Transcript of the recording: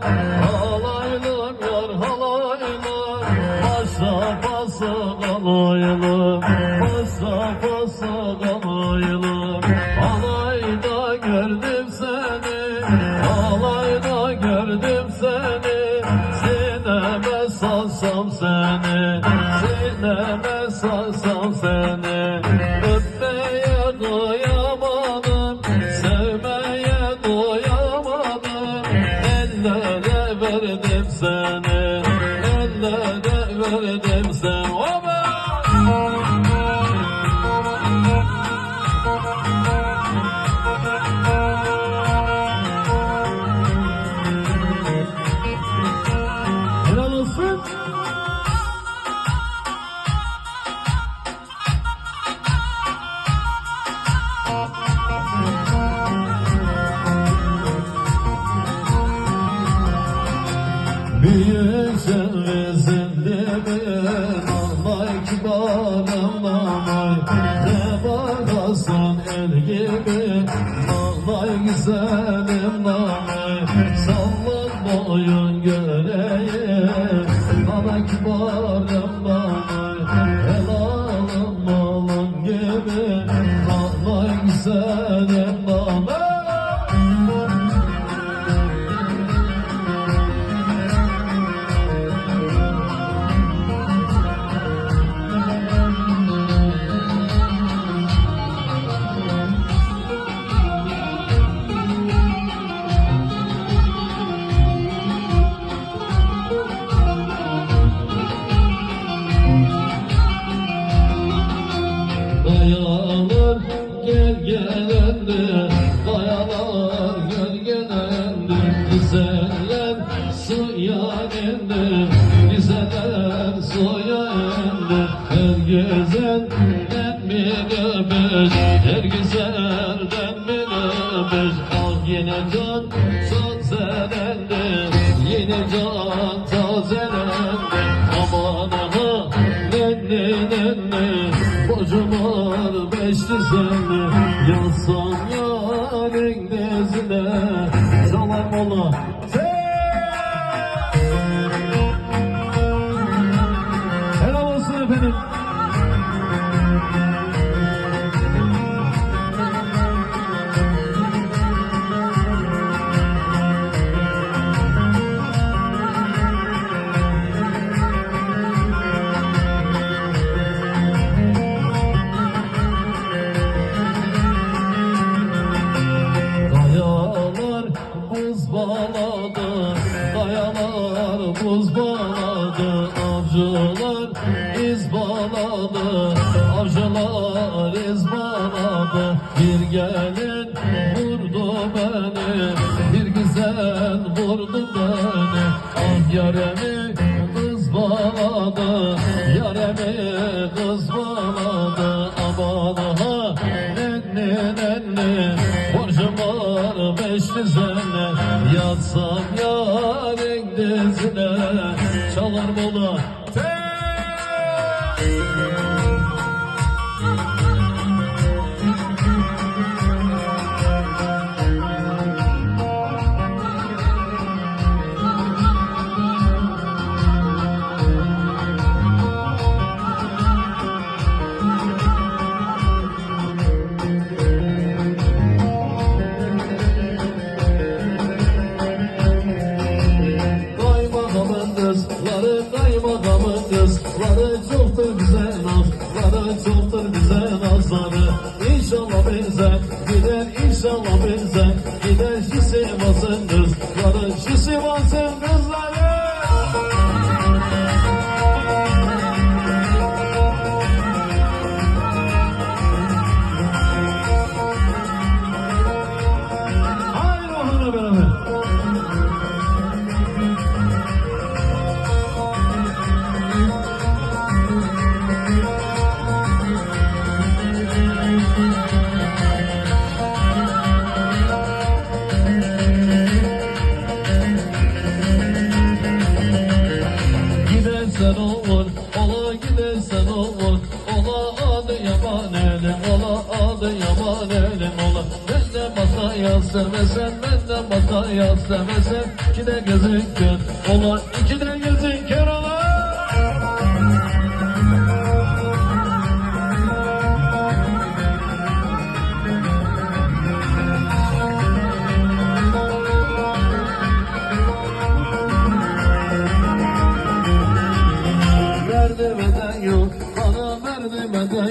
Halaylım yar halaylım Başa basa kalaylım Başa basa kalaylım Halayda gördüm seni. Halayda gördüm seni. Sineme salsam seni. Sineme salsam seni لا برد نفسنا لا نقبل نفسنا Büyük çevresinde ben Anlay kibarım namay Ne bakarsan el gibi Anlay güzelim namay Sallan boyun göreyim Bana kibarım namay suya indi Güzeller suya indi Her güzelden bir öpüş Her güzelden bir öpüş Ah yine can tazelendi Yine can tazelendi Aman aha nenni nenni Borcum var beş düzenli Yansam yarın dizine Çalar mola kayalar buz bağladı, avcılar iz bağladı, avcılar iz bağladı. Bir gelin vurdu beni, bir güzel vurdu beni. Ah yaremi Çalar mola Kaymakamın kızları, kaymakamın kızları Çoktur bize nazları, çoktur bize nazları. İnşallah benzer gider, inşallah benzer Gider şu Sivas'ın kızları, şu Sivas'ın kızları yaman elim, ola adı yaman elim ola. Benden masaya sevmesen, benden masaya sevmesen iki de gözün kör ola iki de gözün kör ola. Merdivenden yok, bana merdivenden